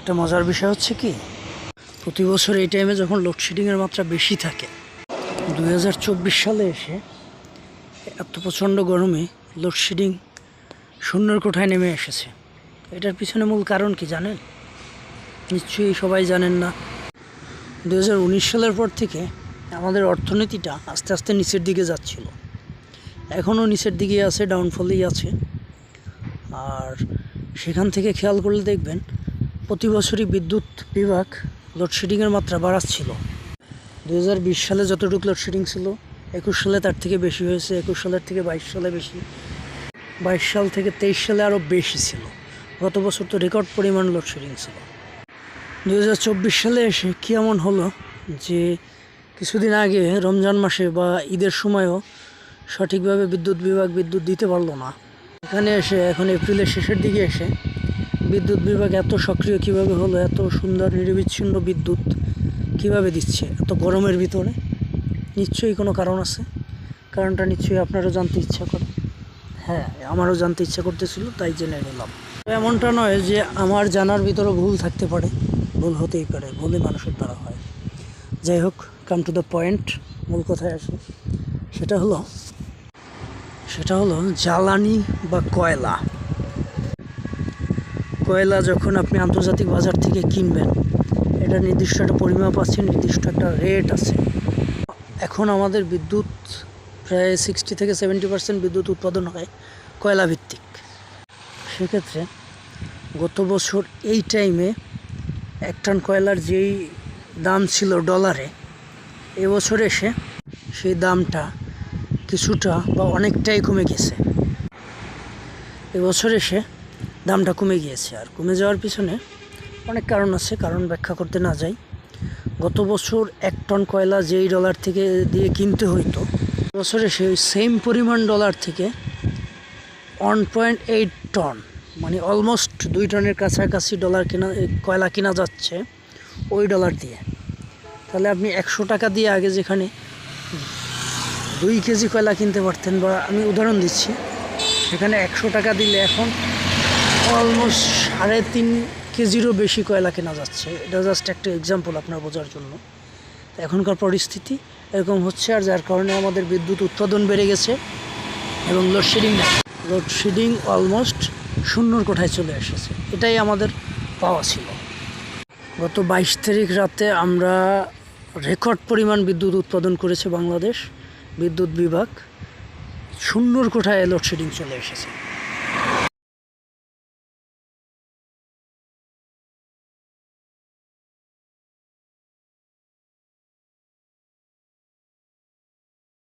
একটা মজার বিষয় হচ্ছে কি, প্রতি বছর এই টাইমে যখন লোডশেডিংয়ের মাত্রা বেশি থাকে দু হাজার চব্বিশ সালে এসে এত প্রচণ্ড গরমে লোডশেডিং শূন্যর কোঠায় নেমে এসেছে। এটার পিছনে মূল কারণ কি জানেন? নিশ্চয়ই সবাই জানেন না। দু হাজার উনিশ সালের পর থেকে আমাদের অর্থনীতিটা আস্তে আস্তে নিচের দিকে যাচ্ছিল। এখনও নিচের দিকে আছে ডাউনফলেই আছে। আর সেখান থেকে খেয়াল করলে দেখবেন প্রতি বছরই বিদ্যুৎ বিভাগ লোডশেডিংয়ের মাত্রা বাড়াচ্ছিল। দু হাজার বিশ সালে যতটুকু লোডশেডিং ছিল, একুশ সালে তার থেকে বেশি হয়েছে, একুশ সালের থেকে বাইশ সালে বেশি। বাইশ সাল থেকে তেইশ সালে আরও বেশি ছিল। গত বছর তো রেকর্ড পরিমাণ লোডশেডিং ছিল। দু হাজার চব্বিশ সালে এসে কী এমন হলো যে কিছুদিন আগে রমজান মাসে বা ঈদের সময়ও সঠিকভাবে বিদ্যুৎ বিভাগ বিদ্যুৎ দিতে পারল না? এখানে এসে, এখন এপ্রিলের শেষের দিকে এসে বিদ্যুৎ বিভাগ এত সক্রিয় কীভাবে হলো? এত সুন্দর, নিরবিচ্ছিন্ন বিদ্যুৎ কীভাবে দিচ্ছে? এত গরমের ভিতরে? নিশ্চয়ই কোনো কারণ আছে? কারণটা নিশ্চয়ই আপনারও জানতে ইচ্ছা করে। হ্যাঁ আমারও জানতে ইচ্ছা করতেছিল, তাই জেনে নিলাম। এমনটা নয় যে আমার জানার ভিতরে ভুল থাকতে পারে। ভুল হতেই পারে, ভুলই মানুষের দ্বারা হয়। যাই হোক কাম টু দ্য পয়েন্ট মূল কথায় আসি। সেটা হলো সেটা হলো জ্বালানি বা কয়লা। কয়লা যখন আপনি আন্তর্জাতিক বাজার থেকে কিনবেন, এটা নির্দিষ্ট একটা পরিমাপ আছে, নির্দিষ্ট একটা রেট আছে। এখন আমাদের বিদ্যুৎ প্রায় সিক্সটি থেকে সেভেন্টি পার্সেন্ট বিদ্যুৎ উৎপাদন হয় কয়লা ভিত্তিক সেক্ষেত্রে গত বছর এই টাইমে এক টন কয়লার যেই দাম ছিল ডলারে এবছর এসে সেই দামটা কিছুটা বা অনেকটাই কমে গেছে। এবছর এসে দামটা কমে গিয়েছে আর কমে যাওয়ার পিছনে অনেক কারণ আছে, কারণ ব্যাখ্যা করতে না যাই। গত বছর এক টন কয়লা যেই ডলার থেকে দিয়ে কিনতে হইতো বছরে সেই সেম পরিমাণ ডলার থেকে ওয়ান পয়েন্ট এইট টন মানে অলমোস্ট দুই টনের কাছাকাছি ডলার কেনা কয়লা কেনা যাচ্ছে ওই ডলার দিয়ে। তাহলে আপনি একশো টাকা দিয়ে আগে যেখানে দুই কেজি কয়লা কিনতে পারতেন বা আমি উদাহরণ দিচ্ছি, সেখানে একশো টাকা দিলে এখন অলমোস্ট সাড়ে তিন কেজিরও বেশি কয়লা কেনা যাচ্ছে। এটা জাস্ট একটা এক্সাম্পল আপনার বোঝার জন্য। এখনকার পরিস্থিতি এরকম হচ্ছে আর যার কারণে আমাদের বিদ্যুৎ উৎপাদন বেড়ে গেছে এবং লোডশেডিং লোডশেডিং অলমোস্ট শূন্যর কোঠায় চলে এসেছে। এটাই আমাদের পাওয়া ছিল। গত বাইশ তারিখ রাতে আমরা রেকর্ড পরিমাণ বিদ্যুৎ উৎপাদন করেছে বাংলাদেশ বিদ্যুৎ বিভাগ। শূন্যর কোঠায় লোডশেডিং চলে এসেছে।